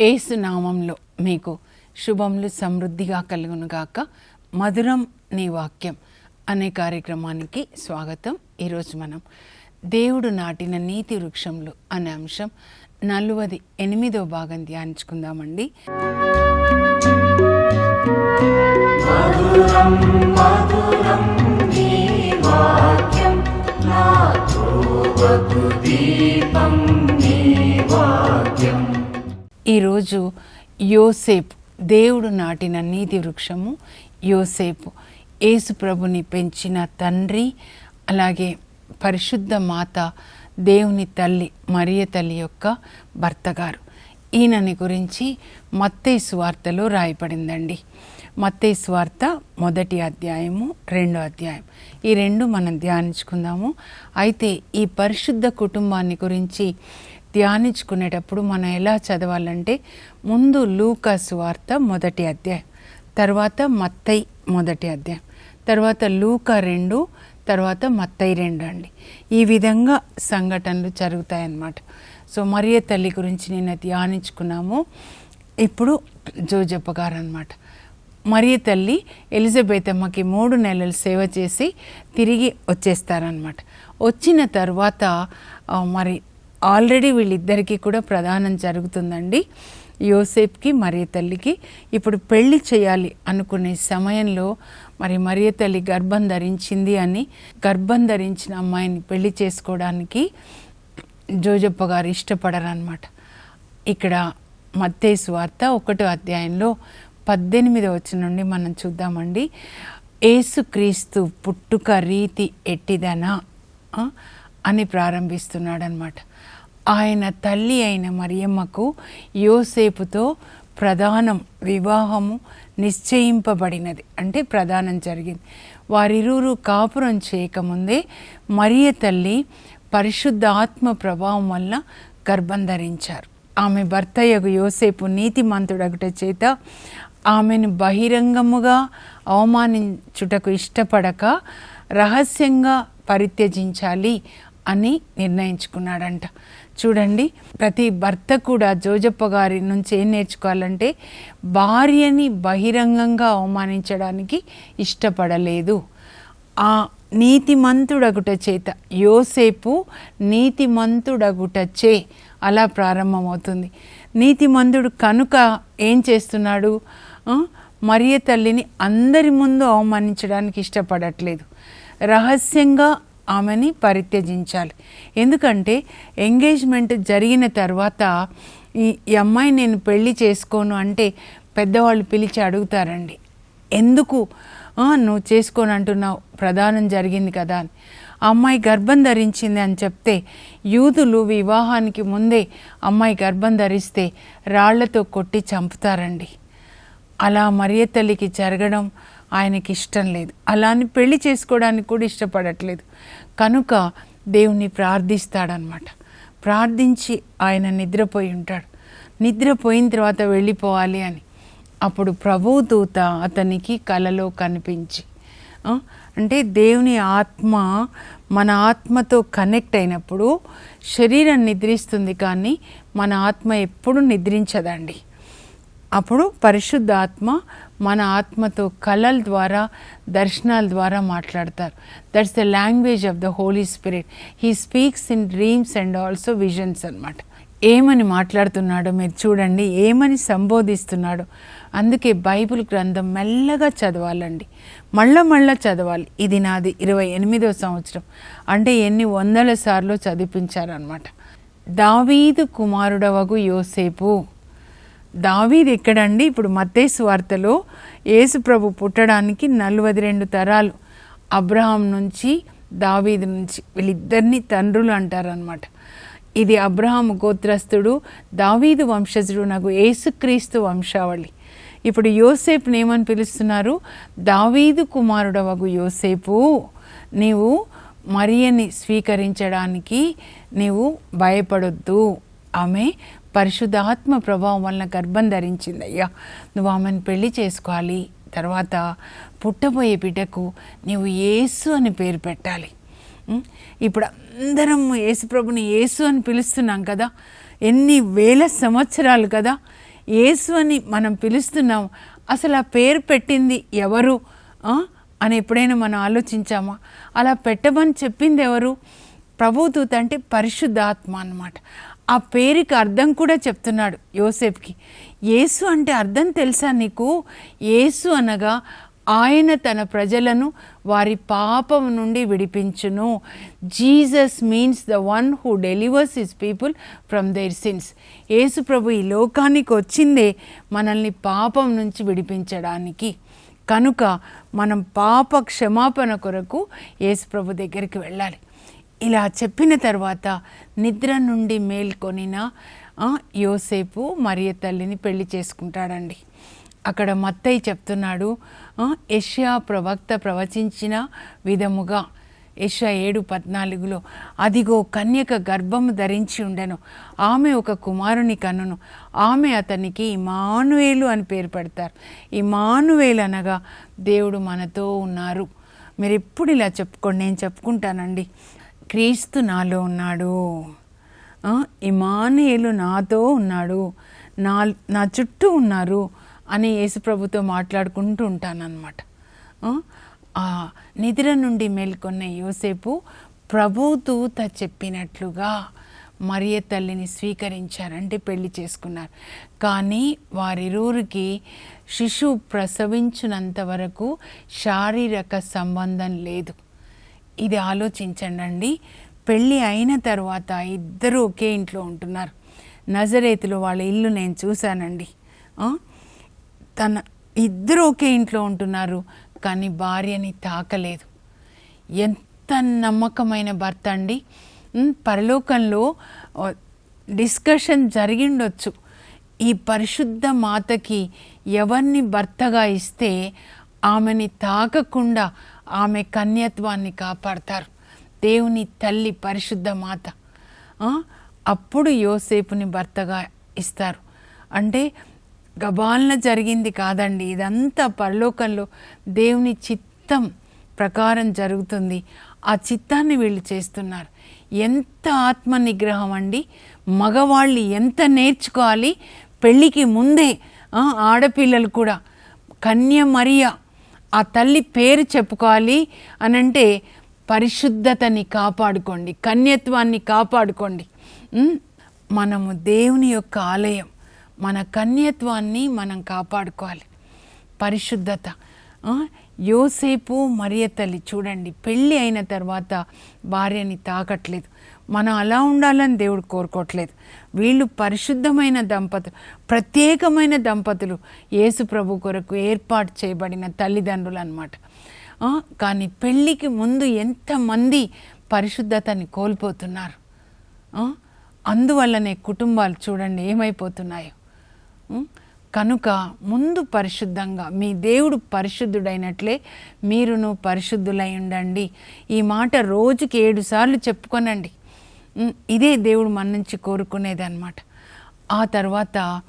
ఏసు నామంలో మీకు శుభములు సమృద్ధిగా కలుగునుగాక మధురం నీ వాక్యం అనే కార్యక్రమానికి స్వాగతం. ఈరోజు మనం దేవుడు నాటిన నీతి వృక్షంలో అనే అంశం నలువది ఎనిమిదో భాగం ధ్యానించుకుందామండి. ఈరోజు యోసేపు దేవుడు నాటిన నీతి వృక్షము. యోసేపు యేసు ప్రభుని పెంచిన తండ్రి అలాగే పరిశుద్ధ మాత దేవుని తల్లి మరియ తల్లి యొక్క భర్తగారు ఈయనని గురించి మత్తయి స్వార్తలో రాయపడిందండి మత్తయి స్వార్త మొదటి అధ్యాయము రెండో అధ్యాయం. ఈ రెండు మనం ధ్యానించుకుందాము. అయితే ఈ పరిశుద్ధ కుటుంబాన్ని గురించి ధ్యానించుకునేటప్పుడు మనం ఎలా చదవాలంటే ముందు లూకా వార్త మొదటి అధ్యాయం తర్వాత మత్తై మొదటి అధ్యాయం తర్వాత లూకా రెండు తర్వాత మత్తై రెండు అండి. ఈ విధంగా సంఘటనలు జరుగుతాయన్నమాట. సో మరియ తల్లి గురించి నిన్న ధ్యానించుకున్నాము. ఇప్పుడు జోజప్ప గారు అనమాట మరియ తల్లి ఎలిజబెత్ అమ్మకి మూడు నెలలు సేవ చేసి తిరిగి వచ్చేస్తారనమాట వచ్చిన తర్వాత మరి ఆల్రెడీ వీళ్ళిద్దరికీ కూడా ప్రదానం జరుగుతుందండి. యోసేప్కి మరియ తల్లికి. ఇప్పుడు పెళ్ళి చేయాలి అనుకునే సమయంలో మరి మరియ తల్లి గర్భం ధరించింది అని గర్భం ధరించిన అమ్మాయిని పెళ్ళి చేసుకోవడానికి జోజప్ప గారు ఇష్టపడరనమాట ఇక్కడ మత్తేసు వార్త ఒకటో అధ్యాయంలో పద్దెనిమిది వచ్చిన నుండి మనం చూద్దామండి. ఏసుక్రీస్తు పుట్టుక రీతి ఎట్టిదనా? అని ప్రారంభిస్తున్నాడనమాట ఆయన తల్లి అయిన మరియమ్మకు యోసేపుతో ప్రధానం వివాహము నిశ్చయింపబడినది. అంటే ప్రధానం జరిగింది. వారిరువురు కాపురం చేయకముందే మరియ తల్లి పరిశుద్ధ ఆత్మ ప్రభావం వల్ల గర్భం ధరించారు. ఆమె భర్త యొక్క యోసేపు నీతిమంతుడగుట చేత ఆమెను బహిరంగముగా అవమానించుటకు ఇష్టపడక రహస్యంగా పరిత్యజించాలి అని నిర్ణయించుకున్నాడంట. చూడండి ప్రతి భర్త కూడా జోజప్ప గారి నుంచి ఏం నేర్చుకోవాలంటే భార్యని బహిరంగంగా అవమానించడానికి ఇష్టపడలేదు. ఆ నీతిమంతుడగుట చేత యోసేపు నీతిమంతుడగుటచే అలా ప్రారంభమవుతుంది. నీతిమంతుడు కనుక ఏం చేస్తున్నాడు? మరియ తల్లిని అందరి ముందు అవమానించడానికి ఇష్టపడట్లేదు. రహస్యంగా ఆమెని పరిత్యజించాలి. ఎందుకంటే ఎంగేజ్మెంట్ జరిగిన తర్వాత ఈ ఈ అమ్మాయి నేను పెళ్ళి చేసుకోను అంటే పెద్దవాళ్ళు పిలిచి అడుగుతారండి. ఎందుకు? నువ్వు చేసుకోను అంటున్నావు. ప్రధానం జరిగింది కదా అని. అమ్మాయి గర్భం ధరించింది అని చెప్తే యూదులు వివాహానికి ముందే అమ్మాయి గర్భం ధరిస్తే రాళ్ళతో కొట్టి చంపుతారండి. అలా మరియ తల్లికి జరగడం ఆయనకి ఇష్టం లేదు. అలా అని పెళ్ళి చేసుకోవడానికి కూడా ఇష్టపడట్లేదు. కనుక దేవుణ్ణి ప్రార్థిస్తాడనమాట. ప్రార్థించి ఆయన నిద్రపోయి ఉంటాడు. నిద్రపోయిన తర్వాత వెళ్ళిపోవాలి అని. అప్పుడు ప్రభు దూత అతనికి కలలో కనిపించి అంటే దేవుని ఆత్మ మన ఆత్మతో కనెక్ట్ అయినప్పుడు శరీరం నిద్రిస్తుంది కానీ మన ఆత్మ ఎప్పుడు నిద్రించదండి. అప్పుడు పరిశుద్ధ ఆత్మ మన ఆత్మతో కళల ద్వారా దర్శనాల ద్వారా మాట్లాడతారు. That's the language of the holy spirit he speaks in dreams and also visions అనమాట ఏమని మాట్లాడుతున్నాడో మీరు చూడండి. ఏమని సంబోధిస్తున్నాడో. అందుకే బైబిల్ గ్రంథం మెల్లగా చదవాలండి. మళ్ళా మళ్ళా చదవాలి. ఇది నాది ఇరవై ఎనిమిదో సంవత్సరం. అంటే ఎన్ని వందల సార్లు చదివించారనమాట దావీదు కుమారుడవగు యోసేపు. దావీద్ ఎక్కడండి? ఇప్పుడు మత్తేసు వార్తలో యేసు ప్రభు పుట్టడానికి నలభై రెండు తరాలు అబ్రహాం నుంచి దావీది నుంచి వీళ్ళిద్దరిని తండ్రులు అంటారనమాట ఇది అబ్రహాం గోత్రస్తుడు దావీదు వంశజుడు నాకు ఏసుక్రీస్తు వంశావళి. ఇప్పుడు యోసేపుని ఏమని పిలుస్తున్నారు? దావీదు కుమారుడవగు యోసేపు నీవు మరియని స్వీకరించడానికి నీవు భయపడొద్దు. ఆమె పరిశుద్ధాత్మ ప్రభావం వలన గర్భం ధరించింది అయ్యా నువ్వు ఆమెను పెళ్ళి చేసుకోవాలి. తర్వాత పుట్టబోయే బిడ్డకు నీవు యేసు అని పేరు పెట్టాలి. ఇప్పుడు అందరం యేసు ప్రభుని యేసు అని పిలుస్తున్నాం కదా. ఎన్ని వేల సంవత్సరాలు కదా యేసు అని మనం పిలుస్తున్నాం. అసలు ఆ పేరు పెట్టింది ఎవరు? అని ఎప్పుడైనా మనం ఆలోచించామా? అలా పెట్టమని చెప్పింది ఎవరు? ప్రభుదూత అంటే పరిశుద్ధాత్మ అన్నమాట. ఆ పేరుకి అర్థం కూడా చెప్తున్నాడు యోసేఫ్కి యేసు అంటే అర్థం తెలుసా నీకు? యేసు అనగా ఆయన తన ప్రజలను వారి పాపం నుండి విడిపించును. Jesus means the one who delivers his people from their sins. యేసు ప్రభు ఈ లోకానికి వచ్చిందే మనల్ని పాపం నుంచి విడిపించడానికి. కనుక మనం పాప క్షమాపణ కొరకు యేసు ప్రభు దగ్గరికి వెళ్ళాలి. ఇలా చెప్పిన తర్వాత నిద్ర నుండి మేల్కొనిన యోసేపు మరియ తల్లిని పెళ్ళి చేసుకుంటాడండి. అక్కడ మత్తయ్య చెప్తున్నాడు ఆ, ప్రవక్త ప్రవచించిన విధముగా యెషయా ఏడు పద్నాలుగులో అదిగో కన్యక గర్భము ధరించి ఉండెను ఆమె ఒక కుమారుని కనును ఆమె అతనికి ఇమానువేలు అని పేరు పెడతారు. ఇమానువేలు అనగా దేవుడు మనతో ఉన్నారు. మీరు ఎప్పుడు ఇలా చెప్పుకోండి నేను చెప్పుకుంటానండి. క్రీస్తు నాలో ఉన్నాడు. ఇమానేలు ఇమానుయేలు నాతో ఉన్నాడు. నా నా చుట్టూ ఉన్నారు అని యేసుప్రభుతో మాట్లాడుకుంటూ ఉంటానన్నమాట. ఆ, నిద్ర నుండి మేల్కొన్న యోసేపు ప్రభుదూత చెప్పినట్లుగా మరియ తల్లిని స్వీకరించారంటే పెళ్ళి చేసుకున్నారు. కానీ వారిరువురికి శిశువు ప్రసవించినంత వరకు శారీరక సంబంధం లేదు. ఇది ఆలోచించండి పెళ్ళి అయిన తర్వాత ఇద్దరు ఒకే ఇంట్లో ఉంటున్నారు. నజరేతులో వాళ్ళ ఇల్లు నేను చూశానండి. తన ఇద్దరు ఒకే ఇంట్లో ఉంటున్నారు కానీ భార్యని తాకలేదు. ఎంత నమ్మకమైన భర్త అండి. పరలోకంలో డిస్కషన్ జరిగిండొచ్చు. ఈ పరిశుద్ధ మాతకి ఎవరిని భర్తగా ఇస్తే ఆమెని తాకకుండా ఆమె కన్యత్వాన్ని కాపాడతారు. దేవుని తల్లి పరిశుద్ధ మాత. అప్పుడు యోసేపుని భర్తగా ఇస్తారు. అంటే గబాలన జరిగింది కాదండి. ఇదంతా పరలోకంలో దేవుని చిత్తం ప్రకారం జరుగుతుంది. ఆ చిత్తాన్ని వీళ్ళు చేస్తున్నారు. ఎంత ఆత్మ నిగ్రహం అండి. మగవాళ్ళు ఎంత నేర్చుకోవాలి. పెళ్ళికి ముందే ఆడపిల్లలు కూడా. కన్య మరియ ఆ తల్లి పేరు చెప్పుకోవాలి అని అంటే పరిశుద్ధతని కాపాడుకోండి కన్యత్వాన్ని కాపాడుకోండి. మనము దేవుని యొక్క ఆలయం మన కన్యత్వాన్ని మనం కాపాడుకోవాలి. పరిశుద్ధత. యోసేపు మరియ తల్లి చూడండి పెళ్ళి అయిన తర్వాత భార్యని తాకట్లేదు. మనం అలా ఉండాలని దేవుడు కోరుకోవట్లేదు. వీళ్ళు పరిశుద్ధమైన దంపతులు ప్రత్యేకమైన దంపతులు యేసు ప్రభు కొరకు ఏర్పాటు చేయబడిన తల్లిదండ్రులు అనమాట కానీ పెళ్ళికి ముందు ఎంతమంది పరిశుద్ధతని కోల్పోతున్నారు? అందువల్లనే కుటుంబాలు చూడండి ఏమైపోతున్నాయో. కనుక ముందు పరిశుద్ధంగా మీ దేవుడు పరిశుద్ధుడైనట్లే మీరును పరిశుద్ధులై ఉండండి. ఈ మాట రోజుకి ఏడు సార్లు చెప్పుకొనండి. ఇదే దేవుడు మన నుంచి కోరుకునేది అనమాట ఆ తర్వాత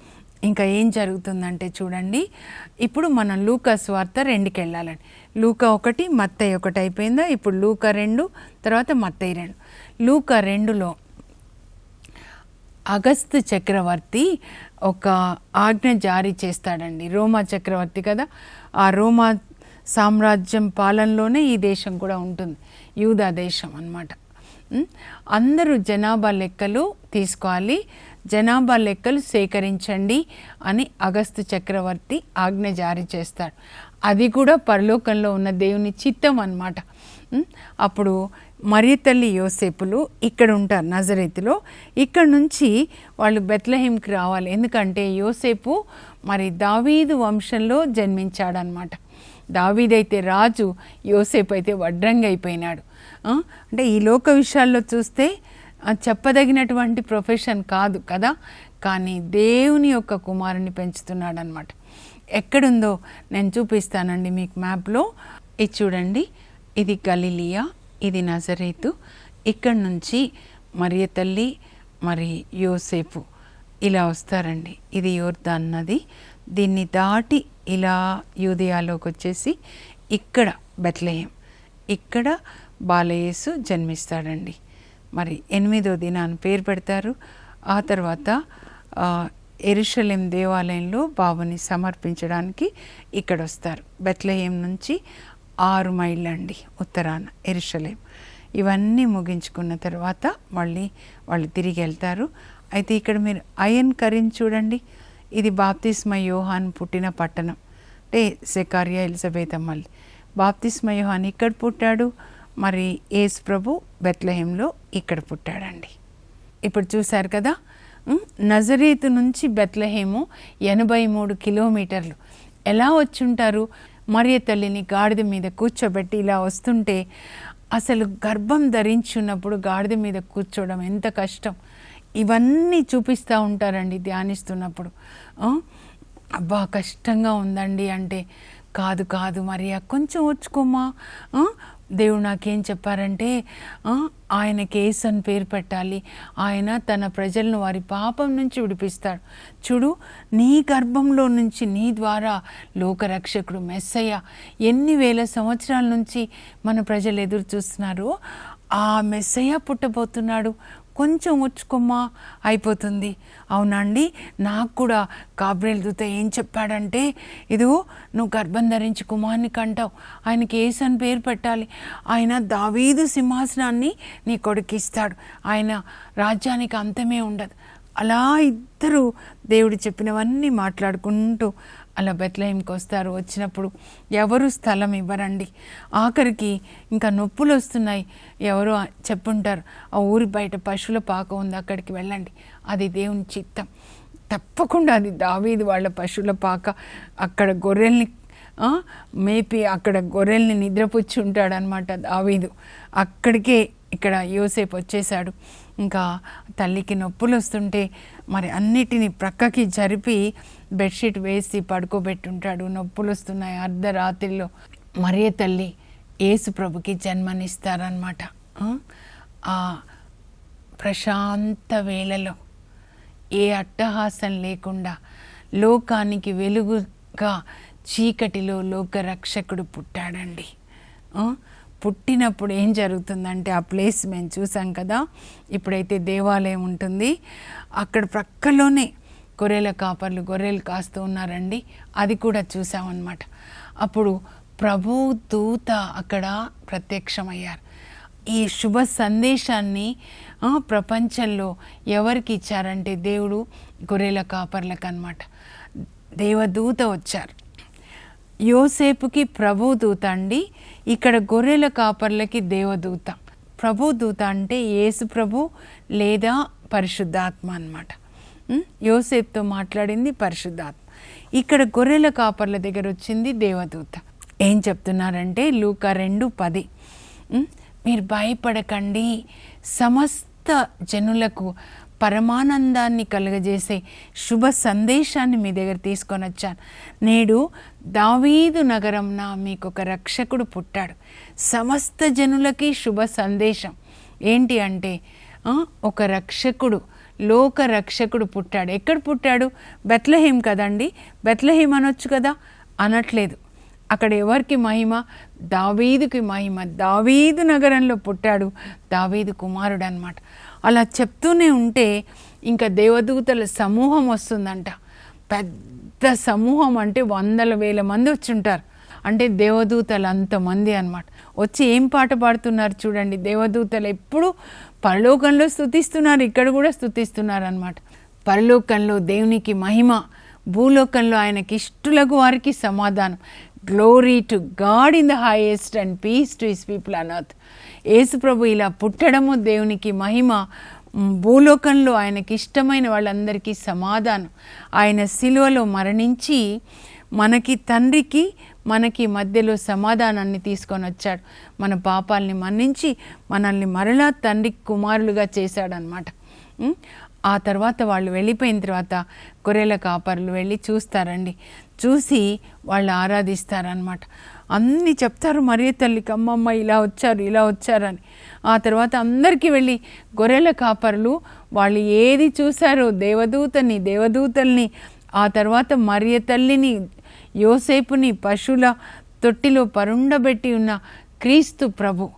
ఇంకా ఏం జరుగుతుందంటే చూడండి ఇప్పుడు మనం లూకా వార్త రెండుకి వెళ్ళాలండి లూకా ఒకటి మత్తయ్య ఒకటి అయిపోయిందా? ఇప్పుడు లూకా రెండు తర్వాత మత్తయ్య రెండు. లూకా రెండులో అగస్త్ చక్రవర్తి ఒక ఆజ్ఞ జారీ చేస్తాడండి. రోమా చక్రవర్తి కదా ఆ రోమా సామ్రాజ్యం పాలనలోనే ఈ దేశం కూడా ఉంటుంది. యూదా దేశం అన్నమాట. అందరూ జనాభా లెక్కలు తీసుకోవాలి. జనాభా లెక్కలు సేకరించండి అని అగస్తు చక్రవర్తి ఆజ్ఞ జారీ చేస్తాడు. అది కూడా పరలోకంలో ఉన్న దేవుని చిత్తం అనమాట అప్పుడు మరియ తల్లి యోసేపులు ఇక్కడ ఉంటారు నజరేతులో. ఇక్కడ నుంచి వాళ్ళు బెత్లహేమ్కి రావాలి. ఎందుకంటే యోసేపు మరి దావీదు వంశంలో జన్మించాడనమాట దావీదైతే రాజు యోసేపు అయితే వడ్రంగా అయిపోయినాడు అంటే ఈ లోక విషయాల్లో చూస్తే చెప్పదగినటువంటి ప్రొఫెషన్ కాదు కదా? కానీ దేవుని యొక్క కుమారుని పెంచుతున్నాడు అనమాట ఎక్కడుందో నేను చూపిస్తానండి మీకు మ్యాప్లో. ఇది చూడండి. ఇది గలిలియా ఇది నజరేతు. ఇక్కడ నుంచి మరియ తల్లి మరి యోసేపు ఇలా వస్తారండి. ఇది యోర్దాన్ నది. దీన్ని దాటి ఇలా యూదియాలోకి వచ్చేసి ఇక్కడ బెత్లహేం. ఇక్కడ బాలయేసు జన్మిస్తాడండి. మరి ఎనిమిదో దినాన్ని పేరు పెడతారు. ఆ తర్వాత ఎరుషలేం దేవాలయంలో బాబుని సమర్పించడానికి ఇక్కడ వస్తారు బెత్లహేం నుంచి ఆరు మైళ్ళు అండి ఉత్తరాన ఎరుషలేం. ఇవన్నీ ముగించుకున్న తర్వాత మళ్ళీ వాళ్ళు తిరిగి వెళ్తారు. అయితే ఇక్కడ మీరు అయన్ కరీన్ చూడండి. ఇది బాప్తిస్మ యోహాన్ పుట్టిన పట్టణం. అంటే సెకారియా ఎలిజబెత్ అమ్మల్ని బాప్తిస్మ యోహాన్ ఇక్కడ పుట్టాడు. మరి యేసు ప్రభు బెత్లహేంలో ఇక్కడ పుట్టాడండి. ఇప్పుడు చూశారు కదా నజరీతు నుంచి బెత్లహేము ఎనభై మూడు కిలోమీటర్లు. ఎలా వచ్చుంటారు? మరియ తల్లిని గాడిద మీద కూర్చోబెట్టి ఇలా వస్తుంటే అసలు గర్భం ధరించున్నప్పుడు గాడిద మీద కూర్చోవడం ఎంత కష్టం. ఇవన్నీ చూపిస్తూ ఉంటారండి ధ్యానిస్తున్నప్పుడు. అబ్బా కష్టంగా ఉందండి అంటే కాదు కాదు మరి కొంచెం ఓర్చుకోమా దేవుడు నాకేం చెప్పారంటే ఆయన కేసు అని పేరు పెట్టాలి. ఆయన తన ప్రజలను వారి పాపం నుంచి విడిపిస్తాడు. చూడు నీ గర్భంలో నుంచి నీ ద్వారా లోకరక్షకుడు మెస్సయ్య ఎన్ని వేల సంవత్సరాల నుంచి మన ప్రజలు ఎదురు చూస్తున్నారు ఆ మెస్సయ్య పుట్టబోతున్నాడు. కొంచెం ఉచ్చుకొమ్మా అయిపోతుంది. అవునండి నాకు కూడా గాబ్రేల్ దూత ఏం చెప్పాడంటే ఇదిగో నువ్వు గర్భం ధరించి కుమార్ని కంటావు. ఆయనకి ఏసు అని పేరు పెట్టాలి. ఆయన దావీదు సింహాసనాన్ని నీ కొడుకు ఇస్తాడు ఆయన రాజ్యానికి అంతమే ఉండదు. అలా ఇద్దరు దేవుడు చెప్పినవన్నీ మాట్లాడుకుంటూ అలా బెత్లహేంకి వస్తారు వచ్చినప్పుడు ఎవరు స్థలం ఇవ్వరండి? ఆఖరికి ఇంకా నొప్పులు వస్తున్నాయి. ఎవరో చెప్పుంటారు ఆ ఊరి బయట పశువుల పాక ఉంది అక్కడికి వెళ్ళండి. అది దేవుని చిత్తం. తప్పకుండా అది దావీదు వాళ్ళ పశువుల పాక. అక్కడ గొర్రెల్ని మేపి అక్కడ గొర్రెల్ని నిద్రపుచ్చి ఉంటాడనమాట దావీదు. అక్కడికే ఇక్కడ యోసేపు వచ్చేసాడు ఇంకా తల్లికి నొప్పులు వస్తుంటే మరి అన్నిటినీ ప్రక్కకి జరిపి బెడ్షీట్ వేసి పడుకోబెట్టుంటాడు నొప్పులు వస్తున్నాయి అర్ధరాత్రిలో. మరియ తల్లి యేసు ప్రభుకి జన్మనిస్తారనమాట ఆ? ప్రశాంత వేళలో ఏ అట్టహాసం లేకుండా లోకానికి వెలుగుగా చీకటిలో లోక రక్షకుడు పుట్టాడండి పుట్టినప్పుడు ఏం జరుగుతుందంటే ఆ ప్లేస్ మేము చూసాం కదా ఇప్పుడైతే దేవాలయం ఉంటుంది. అక్కడ ప్రక్కలోనే గొర్రెల కాపర్లు గొర్రెలు కాస్తూ ఉన్నారండి. అది కూడా చూసామన్నమాట. అప్పుడు ప్రభు దూత అక్కడ ప్రత్యక్షమయ్యారు. ఈ శుభ సందేశాన్ని ప్రపంచంలో ఎవరికి ఇచ్చారంటే దేవుడు గొర్రెల కాపర్లకు అనమాట దేవదూత వచ్చారు. యోసేపుకి ప్రభు దూత అండి. ఇక్కడ గొర్రెల కాపర్లకి దేవదూత. ప్రభు దూత అంటే యేసు ప్రభు లేదా పరిశుద్ధాత్మ అనమాట యోసేపుతో మాట్లాడింది పరిశుద్ధాత్మ. ఇక్కడ గొర్రెల కాపర్ల దగ్గర వచ్చింది దేవదూత. ఏం చెప్తున్నారంటే లూకా రెండు పది. మీరు భయపడకండి. సమస్త జనులకు పరమానందాన్ని కలుగజేసే శుభ సందేశాన్ని మీ దగ్గర తీసుకొని వచ్చాను. నేడు దావీదు నగరంన మీకు ఒక రక్షకుడు పుట్టాడు. సమస్త జనులకి శుభ సందేశం. ఏంటి అంటే ఒక రక్షకుడు లోక రక్షకుడు పుట్టాడు. ఎక్కడ పుట్టాడు? బెత్లహీం కదండి? బెత్లహీం అనొచ్చు కదా? అనట్లేదు. అక్కడ ఎవరికి మహిమ? దావీదుకి మహిమ. దావీదు నగరంలో పుట్టాడు. దావీదు కుమారుడు అనమాట అలా చెప్తూనే ఉంటే ఇంకా దేవదూతల సమూహం వస్తుందంట. పెద్ద సమూహం అంటే వందల వేల మంది వచ్చి ఉంటారు అంటే దేవదూతలు అంతమంది అనమాట వచ్చి ఏం పాట పాడుతున్నారు చూడండి. దేవదూతలు ఎప్పుడు పరలోకంలో స్తుతిస్తున్నారు ఇక్కడ కూడా స్థుతిస్తున్నారు అనమాట పరలోకంలో దేవునికి మహిమ భూలోకంలో ఆయనకి ఇష్టలకు వారికి సమాధానం. Glory to God in the highest and peace to his people on earth యేసు ప్రభు ఇలా పుట్టడము దేవునికి మహిమ భూలోకంలో ఆయనకి ఇష్టమైన వాళ్ళందరికీ సమాధానం. ఆయన శిలువలో మరణించి మనకి తండ్రికి మనకి మధ్యలో సమాధానాన్ని తీసుకొని వచ్చాడు. మన పాపాలని మన్నించి మనల్ని మరలా తండ్రి కుమారులుగా చేశాడనమాట ఆ తర్వాత వాళ్ళు వెళ్ళిపోయిన తర్వాత గొర్రెల కాపర్లు వెళ్ళి చూస్తారండి. చూసి వాళ్ళు ఆరాధిస్తారనమాట అన్నీ చెప్తారు మరీ తల్లికి అమ్మమ్మ ఇలా వచ్చారు ఇలా వచ్చారని. ఆ తర్వాత అందరికీ వెళ్ళి గొర్రెల కాపర్లు వాళ్ళు ఏది చూశారో దేవదూతని దేవదూతల్ని ఆ తర్వాత మరియ తల్లిని యోసేపుని పశువుల తొట్టిలో పరుండబెట్టి ఉన్న క్రీస్తు ప్రభు.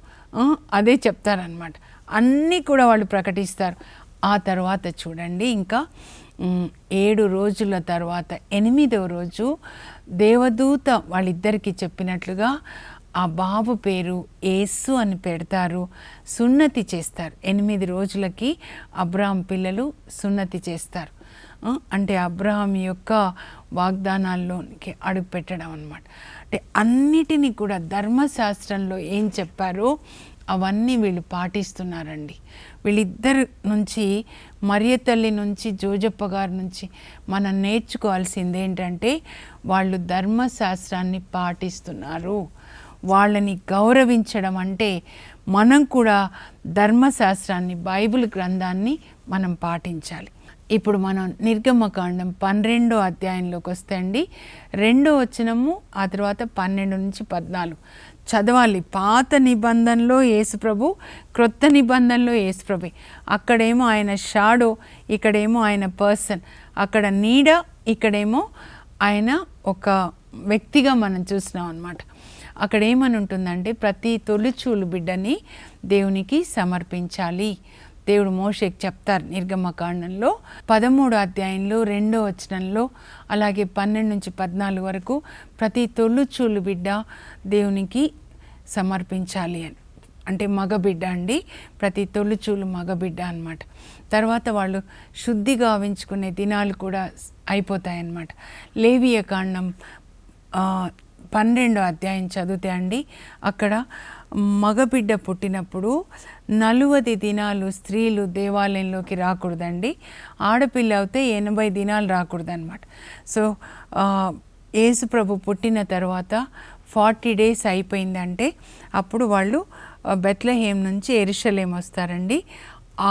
అదే చెప్తారనమాట అన్నీ కూడా వాళ్ళు ప్రకటిస్తారు. ఆ తర్వాత చూడండి ఇంకా ఏడు రోజుల తర్వాత ఎనిమిదవ రోజు దేవదూత వాళ్ళిద్దరికీ చెప్పినట్లుగా ఆ బాబు పేరు ఏసు అని పెడతారు సున్నతి చేస్తారు. ఎనిమిది రోజులకి అబ్రాహం పిల్లలు సున్నతి చేస్తారు. అంటే అబ్రహాం యొక్క వాగ్దానాల్లోనికి అడుగు పెట్టడం అనమాట అంటే అన్నిటినీ కూడా ధర్మశాస్త్రంలో ఏం చెప్పారో అవన్నీ వీళ్ళు పాటిస్తున్నారండి. వీళ్ళిద్దరి నుంచి మరియ తల్లి నుంచి జోజప్ప గారి నుంచి మనం నేర్చుకోవాల్సింది ఏంటంటే వాళ్ళు ధర్మశాస్త్రాన్ని పాటిస్తున్నారు. వాళ్ళని గౌరవించడం అంటే మనం కూడా ధర్మశాస్త్రాన్ని బైబిల్ గ్రంథాన్ని మనం పాటించాలి. ఇప్పుడు మనం నిర్గమకాండం పన్నెండో అధ్యాయంలోకి వస్తే అండి రెండో వచనము ఆ తర్వాత పన్నెండు నుంచి పద్నాలుగు. చదవాలి పాత నిబంధనలో యేసుప్రభు క్రొత్త నిబంధనలో యేసుప్రభు. అక్కడేమో ఆయన షాడో ఇక్కడేమో ఆయన పర్సన్. అక్కడ నీడ ఇక్కడేమో ఆయన ఒక వ్యక్తిగా మనం చూసినాం అనమాట అక్కడ ఏమని ఉంటుందంటే ప్రతి తొలిచూలు బిడ్డని దేవునికి సమర్పించాలి. దేవుడు మోషేకి చెప్తారు నిర్గమకాండంలో పదమూడు అధ్యాయంలో రెండో వచనంలో అలాగే పన్నెండు నుంచి పద్నాలుగు వరకు ప్రతి తొలుచూలు బిడ్డ దేవునికి సమర్పించాలి అని. అంటే మగబిడ్డ అండి ప్రతి తొలిచూలు మగబిడ్డ అనమాట తర్వాత వాళ్ళు శుద్ధి గావించుకునే దినాలు కూడా అయిపోతాయి అన్నమాట లేవియ కాండం పన్నెండో అధ్యాయం చదివితే అండి అక్కడ మగబిడ్డ పుట్టినప్పుడు నలువది దినాలు స్త్రీలు దేవాలయంలోకి రాకూడదండి. ఆడపిల్ల అయితే ఎనభై దినాలు రాకూడదనమాట సో యేసుప్రభు పుట్టిన తర్వాత ఫార్టీ డేస్ అయిపోయిందంటే అప్పుడు వాళ్ళు బెత్లహేమ్ నుంచి ఎరిశలేం వస్తారండి.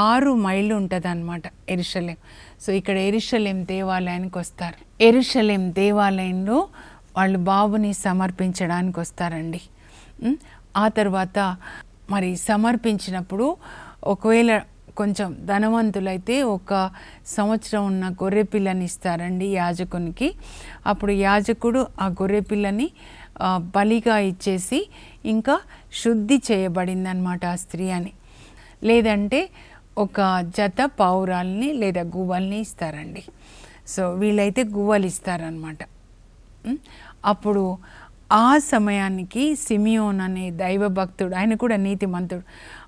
ఆరు మైళ్ళు ఉంటుంది అనమాట ఎరుషలేం. సో ఇక్కడ ఎరుషలేం దేవాలయానికి వస్తారు. ఎరుషలేం దేవాలయంలో వాళ్ళు బాబుని సమర్పించడానికి వస్తారండి. ఆ తర్వాత మరి సమర్పించినప్పుడు ఒకవేళ కొంచెం ధనవంతులైతే ఒక సంవత్సరం ఉన్న గొర్రె పిల్లని ఇస్తారండి యాజకునికి. అప్పుడు యాజకుడు ఆ గొర్రె పిల్లని బలిగా ఇచ్చేసి ఇంకా శుద్ధి చేయబడిందనమాట ఆ స్త్రీ అని. లేదంటే ఒక జత పావురాల్ని లేదా గువ్వల్ని ఇస్తారండి. సో వీళ్ళైతే గువ్వలు ఇస్తారనమాట అప్పుడు ఆ సమయానికి సిమియోన్ అనే దైవ భక్తుడు ఆయన కూడా నీతిమంతుడు.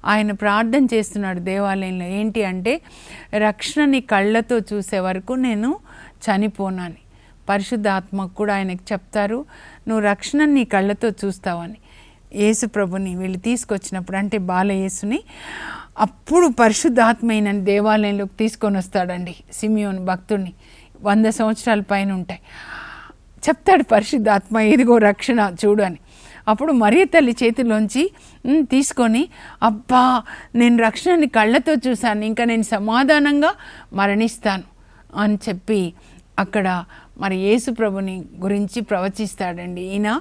ఆయన ప్రార్థన చేస్తున్నాడు దేవాలయంలో ఏంటి అంటే రక్షణని కళ్ళతో చూసే వరకు నేను చనిపోనాని. పరిశుద్ధాత్మకు కూడా ఆయనకు చెప్తారు నువ్వు రక్షణ నీ కళ్ళతో చూస్తావని. యేసు ప్రభుని వీళ్ళు తీసుకొచ్చినప్పుడు అంటే బాలయేసుని అప్పుడు పరిశుద్ధాత్మైన దేవాలయంలోకి తీసుకొని వస్తాడండి సిమియోన్ భక్తుడిని. వంద సంవత్సరాల పైన ఉంటాయి. చెప్తాడు పరిశుద్ధాత్మ ఇదిగో రక్షణ చూడు అని. అప్పుడు మరియ తల్లి చేతిలోంచి తీసుకొని అబ్బా నేను రక్షణని కళ్ళతో చూశాను ఇంకా నేను సమాధానంగా మరణిస్తాను అని చెప్పి అక్కడ మరి యేసు ప్రభుని గురించి ప్రవచిస్తాడండి. ఈయన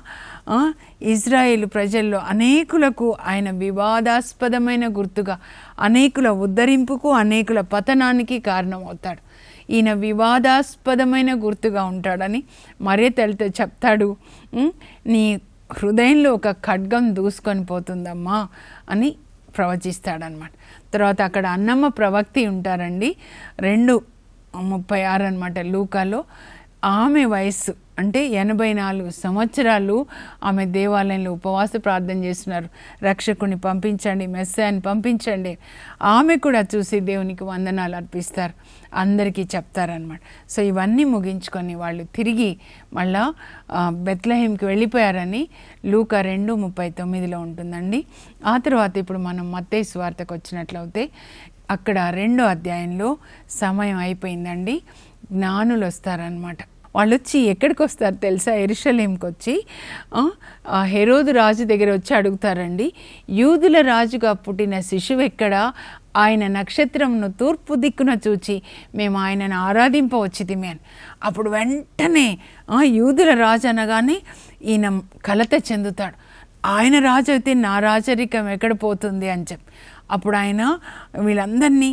ఇజ్రాయేల్ ప్రజల్లో అనేకులకు ఆయన వివాదాస్పదమైన గుర్తుగా అనేకుల ఉద్ధరింపుకు అనేకుల పతనానికి కారణమవుతాడు. ఈయన వివాదాస్పదమైన గుర్తుగా ఉంటాడని మరే తల్లితో చెప్తాడు. నీ హృదయంలో ఒక ఖడ్గం దూసుకొని పోతుందమ్మా అని ప్రవచిస్తాడనమాట తర్వాత అక్కడ అన్నమ్మ ప్రవక్తి ఉంటారండి. రెండు ముప్పై ఆరు అనమాట లూకాలో. ఆమె వయస్సు అంటే ఎనభై నాలుగు సంవత్సరాలు ఆమె దేవాలయంలో ఉపవాస ప్రార్థన చేస్తున్నారు. రక్షకుని పంపించండి మెస్సాన్ని పంపించండి. ఆమె కూడా చూసి దేవునికి వందనాలు అర్పిస్తారు. అందరికీ చెప్తారనమాట సో ఇవన్నీ ముగించుకొని వాళ్ళు తిరిగి మళ్ళా ఆ, బెత్లహేమ్కి వెళ్ళిపోయారని లూక రెండు ముప్పై తొమ్మిదిలో ఉంటుందండి. ఆ తర్వాత ఇప్పుడు మనం మత్తే స్వార్థకు వచ్చినట్లయితే అక్కడ రెండో అధ్యాయంలో సమయం అయిపోయిందండి. జ్ఞానులు వస్తారనమాట వాళ్ళు వచ్చి ఎక్కడికి వస్తారు తెలుసా ఎరుషలేంకి వచ్చి హెరోదు రాజు దగ్గర వచ్చి అడుగుతారండి యూదుల రాజుగా పుట్టిన శిశువు ఎక్కడ? ఆయన నక్షత్రంను తూర్పు దిక్కున చూచి మేము ఆయనను ఆరాధింపవచ్చితిమి అని. అప్పుడు వెంటనే యూదుల రాజు అనగానే ఈయన కలత చెందుతాడు. ఆయన రాజు అయితే నా రాజరికం ఎక్కడ పోతుంది అని చెప్పి. అప్పుడు ఆయన వీళ్ళందరినీ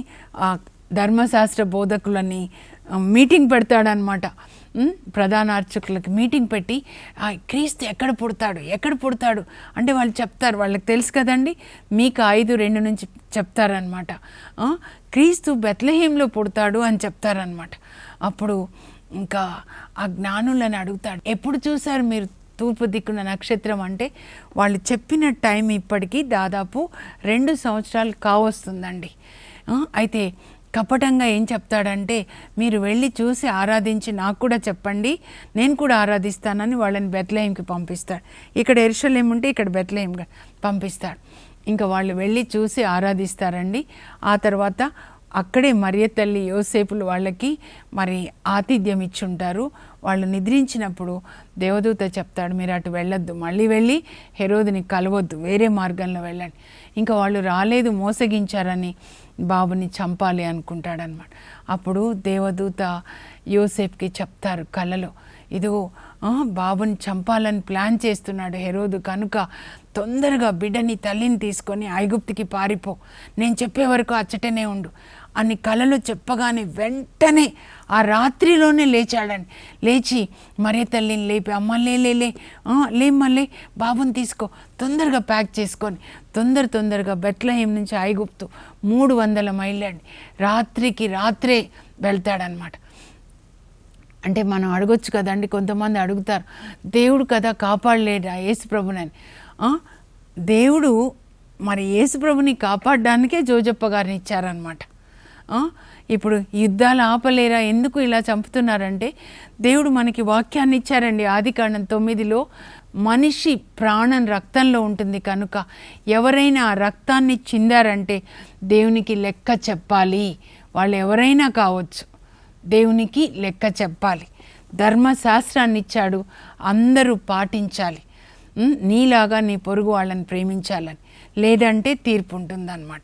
ధర్మశాస్త్ర బోధకులని మీటింగ్ పెడతాడనమాట ప్రధాన అర్చకులకి మీటింగ్ పెట్టి "ఆ, క్రీస్తు ఎక్కడ పుడతాడు? ఎక్కడ పుడతాడు? అంటే వాళ్ళు చెప్తారు. వాళ్ళకి తెలుసు కదండి మీకు ఐదు రెండు నుంచి చెప్తారనమాట క్రీస్తు బెత్లహేంలో పుడతాడు అని చెప్తారనమాట అప్పుడు ఇంకా ఆ జ్ఞానులను అడుగుతాడు ఎప్పుడు చూసారు మీరు తూర్పు దిక్కున నక్షత్రం? అంటే వాళ్ళు చెప్పిన టైం ఇప్పటికీ దాదాపు రెండు సంవత్సరాలు కావస్తుందండి. అయితే కపటంగా ఏం చెప్తాడంటే మీరు వెళ్ళి చూసి ఆరాధించి నాకు కూడా చెప్పండి నేను కూడా ఆరాధిస్తానని వాళ్ళని బెత్లహేంకి పంపిస్తాడు. ఇక్కడ ఎరుషలేం ఉంటే ఇక్కడ బెత్లహేం పంపిస్తాడు. ఇంకా వాళ్ళు వెళ్ళి చూసి ఆరాధిస్తారండి. ఆ తర్వాత అక్కడే మరియ తల్లి యోసేపులు వాళ్ళకి మరి ఆతిథ్యం ఇచ్చుంటారు. వాళ్ళు నిద్రించినప్పుడు దేవదూత చెప్తాడు మీరు అటు వెళ్ళొద్దు మళ్ళీ వెళ్ళి హెరోదిని కలవద్దు వేరే మార్గంలో వెళ్ళండి. ఇంకా వాళ్ళు రాలేదు మోసగించారని బాబుని చంపాలి అనుకుంటాడనమాట. అప్పుడు దేవదూత యోసేఫ్కి చెప్తారు కలలో ఇదిగో బాబుని చంపాలని ప్లాన్ చేస్తున్నాడు హెరోదు కనుక తొందరగా బిడ్డని తల్లిని తీసుకొని ఐగుప్తికి పారిపో. నేను చెప్పే వరకు అచ్చటనే ఉండు. అని కలలో చెప్పగానే వెంటనే ఆ రాత్రిలోనే లేచాడని. లేచి మరే తల్లిని లేపి అమ్మ లే లే లే మళ్ళీ బాబుని తీసుకో తొందరగా ప్యాక్ చేసుకొని తొందర తొందరగా బెట్లహేం నుంచి ఐగుప్తు మూడు వందల మైళ్ళండి రాత్రికి రాత్రే వెళ్తాడనమాట అంటే మనం అడగొచ్చు కదండి కొంతమంది అడుగుతారు దేవుడు కదా కాపాడలేడా యేసుప్రభునని దేవుడు మరి యేసుప్రభుని కాపాడడానికే జోజప్ప గారిని ఇచ్చారనమాట ఇప్పుడు యుద్ధాలు ఆపలేరా? ఎందుకు ఇలా చంపుతున్నారంటే దేవుడు మనకి వాక్యాన్ని ఇచ్చారండి ఆది కాండం తొమ్మిదిలో మనిషి ప్రాణం రక్తంలో ఉంటుంది కనుక ఎవరైనా ఆ రక్తాన్ని చిందారంటే దేవునికి లెక్క చెప్పాలి. వాళ్ళు ఎవరైనా కావచ్చు దేవునికి లెక్క చెప్పాలి. ధర్మశాస్త్రాన్ని ఇచ్చాడు అందరూ పాటించాలి. నీలాగా నీ పొరుగు వాళ్ళని ప్రేమించాలని. లేదంటే తీర్పు ఉంటుందన్నమాట.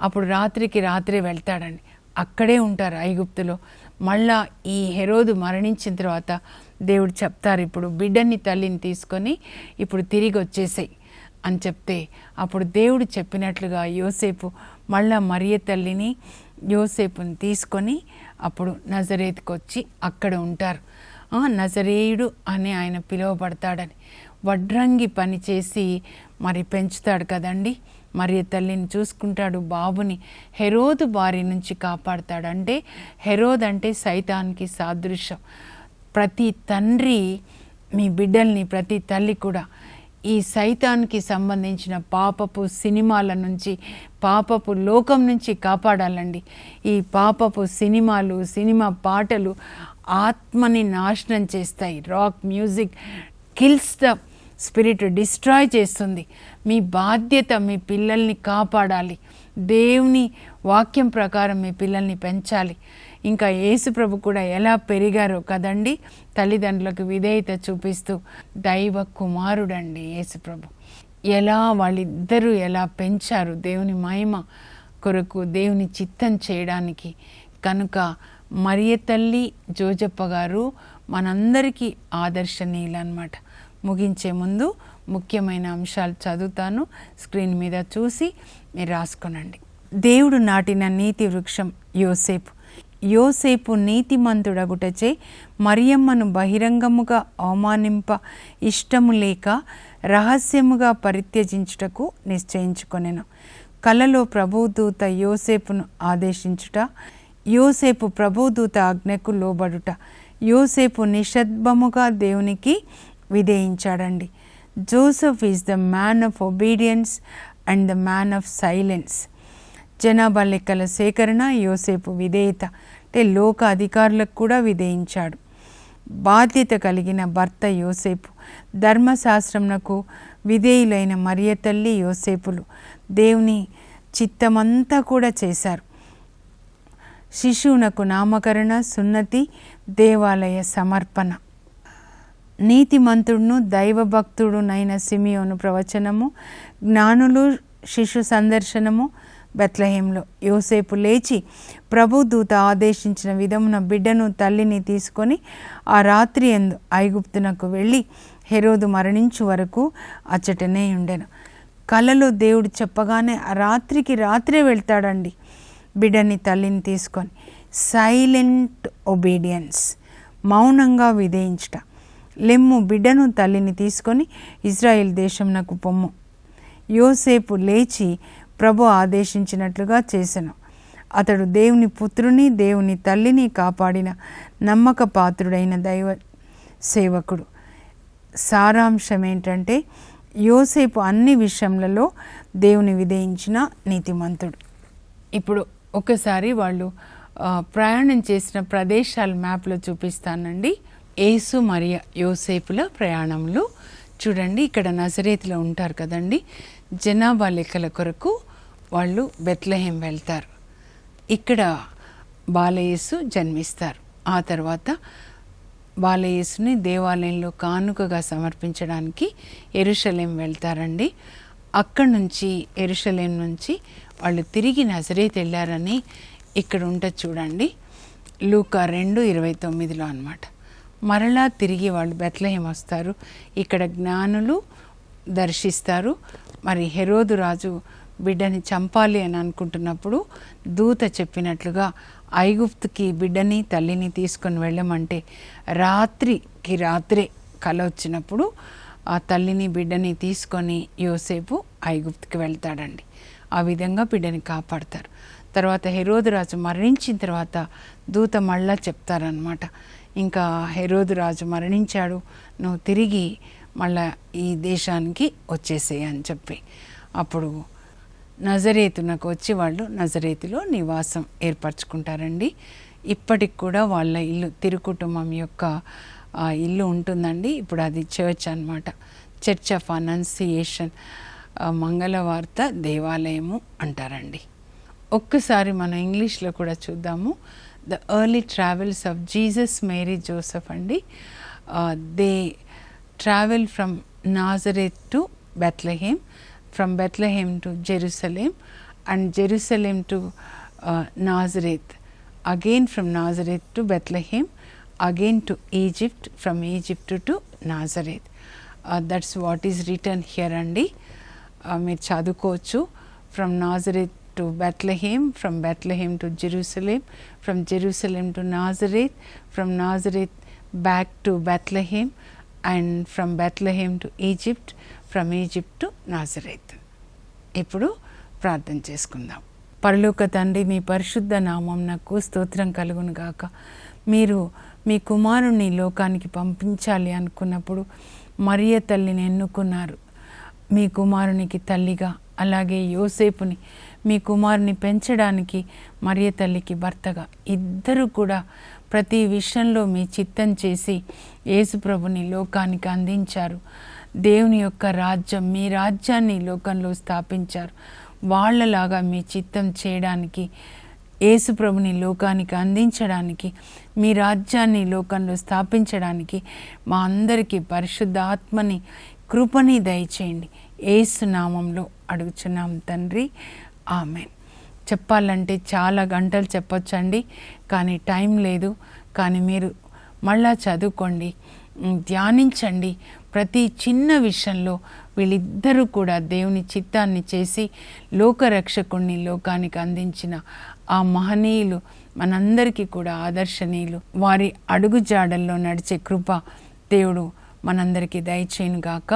అప్పుడు రాత్రికి రాత్రే వెళ్తాడండి. అక్కడే ఉంటారు ఐగుప్తులో. మళ్ళా ఈ హెరోదు మరణించిన తర్వాత దేవుడు చెప్తారు ఇప్పుడు బిడ్డని తల్లిని తీసుకొని ఇప్పుడు తిరిగి వచ్చేసాయి అని చెప్తే అప్పుడు దేవుడు చెప్పినట్లుగా యోసేపు మళ్ళా మరియ తల్లిని యోసేపుని తీసుకొని అప్పుడు నజరేత్కి వచ్చి అక్కడ ఉంటారు. నజరేయుడు అని ఆయన పిలువబడతాడని. వడ్రంగి పని చేసి మరి పెంచుతాడు కదండి. మరి తల్లిని చూసుకుంటాడు బాబుని హెరోదు బారి నుంచి కాపాడతాడు. అంటే హెరోద్ అంటే సైతానికి సాదృశ్యం. ప్రతి తండ్రి మీ బిడ్డల్ని ప్రతి తల్లి కూడా ఈ సైతానికి సంబంధించిన పాపపు సినిమాల నుంచి పాపపు లోకం నుంచి కాపాడాలండి. ఈ పాపపు సినిమాలు సినిమా పాటలు ఆత్మని నాశనం చేస్తాయి. Rock music kills the spirit destroy చేస్తుంది. మీ బాధ్యత మీ పిల్లల్ని కాపాడాలి. దేవుని వాక్యం ప్రకారం మీ పిల్లల్ని పెంచాలి. ఇంకా యేసుప్రభు కూడా ఎలా పెరిగారో కదండి తల్లిదండ్రులకు విధేయత చూపిస్తూ దైవ కుమారుడండి యేసుప్రభు ఎలా వాళ్ళిద్దరూ ఎలా పెంచారు దేవుని మహిమ కొరకు దేవుని చిత్తం చేయడానికి. కనుక మరియ తల్లి జోజప్ప గారు మనందరికీ ఆదర్శనీయులు అనమాట ముగించే ముందు ముఖ్యమైన అంశాలు చదువుతాను. స్క్రీన్ మీద చూసి మీరు రాసుకోనండి. దేవుడు నాటిన నీతి వృక్షం యోసేపు. యోసేపు నీతిమంతుడగుటచే మరియమ్మను బహిరంగముగా అవమానింప ఇష్టము లేక రహస్యముగా పరిత్యజించుటకు నిశ్చయించుకొనెను. కలలో ప్రభుదూత యోసేపును ఆదేశించుట యోసేపు ప్రభుదూత ఆజ్ఞకు లోబడుట యోసేపు నిషద్భముగా దేవునికి విధేయించాడండి. Joseph is the man of obedience and the man of silence. జనాభా లెక్కల సేకరణ యోసేపు విధేయత అంటే లోక అధికారులకు కూడా విధేయించాడు. బాధ్యత కలిగిన భర్త యోసేపు ధర్మశాస్త్రంనకు విధేయులైన మరియ తల్లి యోసేపులు దేవుని చిత్తమంతా కూడా చేశారు. శిశువునకు నామకరణ సున్నతి దేవాలయ సమర్పణ. నీతిమంతుడును దైవభక్తుడునైన సిమియోను ప్రవచనము జ్ఞానులు శిశు సందర్శనము బెత్లహేంలో. యోసేపు లేచి ప్రభుదూత ఆదేశించిన విధమున బిడ్డను తల్లిని తీసుకొని ఆ రాత్రి ఎందు ఐగుప్తునకు వెళ్ళి హెరోదు మరణించు వరకు అచ్చటనే ఉండెను. కలలో దేవుడు చెప్పగానే ఆ రాత్రికి రాత్రే వెళ్తాడండి బిడ్డని తల్లిని తీసుకొని. సైలెంట్ ఒబీడియన్స్ మౌనంగా విధేయించుట. లెమ్ము బిడ్డను తల్లిని తీసుకొని ఇజ్రాయెల్ దేశంనకు పొమ్ము. యోసేపు లేచి ప్రభు ఆదేశించినట్లుగా చేసెను. అతడు దేవుని పుత్రుని దేవుని తల్లిని కాపాడిన నమ్మక పాత్రుడైన దైవ సేవకుడు. సారాంశం ఏంటంటే యోసేపు అన్ని విషయంలలో దేవుని విధేయించిన నీతిమంతుడు. ఇప్పుడు ఒకసారి వాళ్ళు ప్రయాణం చేసిన ప్రదేశాల మ్యాప్లో చూపిస్తానండి. ఏసు మరియ యోసేపుల ప్రయాణంలో చూడండి ఇక్కడ నజరేతిలో ఉంటారు కదండి. జనాభా లెక్కల కొరకు వాళ్ళు బెత్లహేం వెళ్తారు. ఇక్కడ బాలయేసు జన్మిస్తారు. ఆ తర్వాత బాలయేసుని దేవాలయంలో కానుకగా సమర్పించడానికి ఎరుషలేం వెళ్తారండి. అక్కడి నుంచి ఎరుషలేం నుంచి వాళ్ళు తిరిగి నజరేత్ వెళ్ళారని ఇక్కడ ఉంటుంది చూడండి. లూకా రెండు ఇరవై తొమ్మిదిలో అనమాట మరలా తిరిగి వాళ్ళు బెత్లహేం వస్తారు. ఇక్కడ జ్ఞానులు దర్శిస్తారు. మరి హెరోదు రాజు బిడ్డని చంపాలి అని అనుకుంటున్నప్పుడు దూత చెప్పినట్లుగా ఐగుప్తుకి బిడ్డని తల్లిని తీసుకొని వెళ్ళమంటే రాత్రికి రాత్రే కల వచ్చినప్పుడు ఆ తల్లిని బిడ్డని తీసుకొని యోసేపు ఐగుప్తుకి వెళ్తాడండి. ఆ విధంగా బిడ్డని కాపాడతారు. తర్వాత హెరోదురాజు మరణించిన తర్వాత దూత మళ్ళా చెప్తారనమాట ఇంకా హెరోదురాజు మరణించాడు నువ్వు తిరిగి మళ్ళా ఈ దేశానికి వచ్చేసేయి అని చెప్పి. అప్పుడు నజరేతునకు వచ్చి వాళ్ళు నజరేతులో నివాసం ఏర్పరచుకుంటారండి. ఇప్పటికి కూడా వాళ్ళ ఇల్లు తిరుకుటుంబం యొక్క ఇల్లు ఉంటుందండి. ఇప్పుడు అది చర్చ్ అనమాట చర్చ్ ఆఫ్ అనౌన్సియేషన్ మంగళవార్త దేవాలయము అంటారండి. ఒక్కసారి మనం ఇంగ్లీష్లో కూడా చూద్దాము. The early travels of Jesus Mary Joseph అండి. They travel from Nazareth to Bethlehem. from Bethlehem to Jerusalem and Jerusalem to Nazareth again from Nazareth to Bethlehem again to Egypt from Egypt to Nazareth that's what is return here అండి ఆ, మీరు చదువుకోవచ్చు from Nazareth to Bethlehem from Bethlehem to Jerusalem from Jerusalem to Nazareth from Nazareth back to Bethlehem and from Bethlehem to Egypt from Egypt to Nazareth ఇప్పుడు ప్రార్థన చేసుకుందాం. పరలోక తండ్రి మీ పరిశుద్ధ నామం నాకు స్తోత్రం కలుగును గాక. మీరు మీ కుమారుణ్ణి లోకానికి పంపించాలి అనుకున్నప్పుడు మరియ తల్లిని ఎన్నుకున్నారు. మీ కుమారునికి తల్లిగా అలాగే యోసేపుని మీ కుమారుని పెంచడానికి మరియ తల్లికి భర్తగా. ఇద్దరు కూడా ప్రతి విషయంలో మీ చిత్తం చేసి యేసుప్రభుని లోకానికి అందించారు. దేవుని యొక్క రాజ్యం మీ రాజ్యాన్ని లోకంలో స్థాపించారు. వాళ్ళలాగా మీ చిత్తం చేయడానికి యేసుప్రభుని లోకానికి అందించడానికి మీ రాజ్యాన్ని లోకంలో స్థాపించడానికి మా అందరికీ పరిశుద్ధాత్మని కృపని దయచేయండి. ఏసు నామంలో అడుగుచున్నాం తండ్రి. ఆమె చెప్పాలంటే చాలా గంటలు చెప్పొచ్చండి కానీ టైం లేదు. కానీ మీరు మళ్ళా చదువుకోండి. ధ్యానించండి. ప్రతి చిన్న విషయంలో వీళ్ళిద్దరూ కూడా దేవుని చిత్తాన్ని చేసి లోకరక్షకుణ్ణి లోకానికి అందించిన ఆ మహనీయులు మనందరికీ కూడా ఆదర్శనీయులు. వారి అడుగుజాడల్లో నడిచే కృప దేవుడు మనందరికీ దయచేయను గాక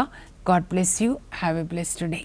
God bless you. Have a blessed day.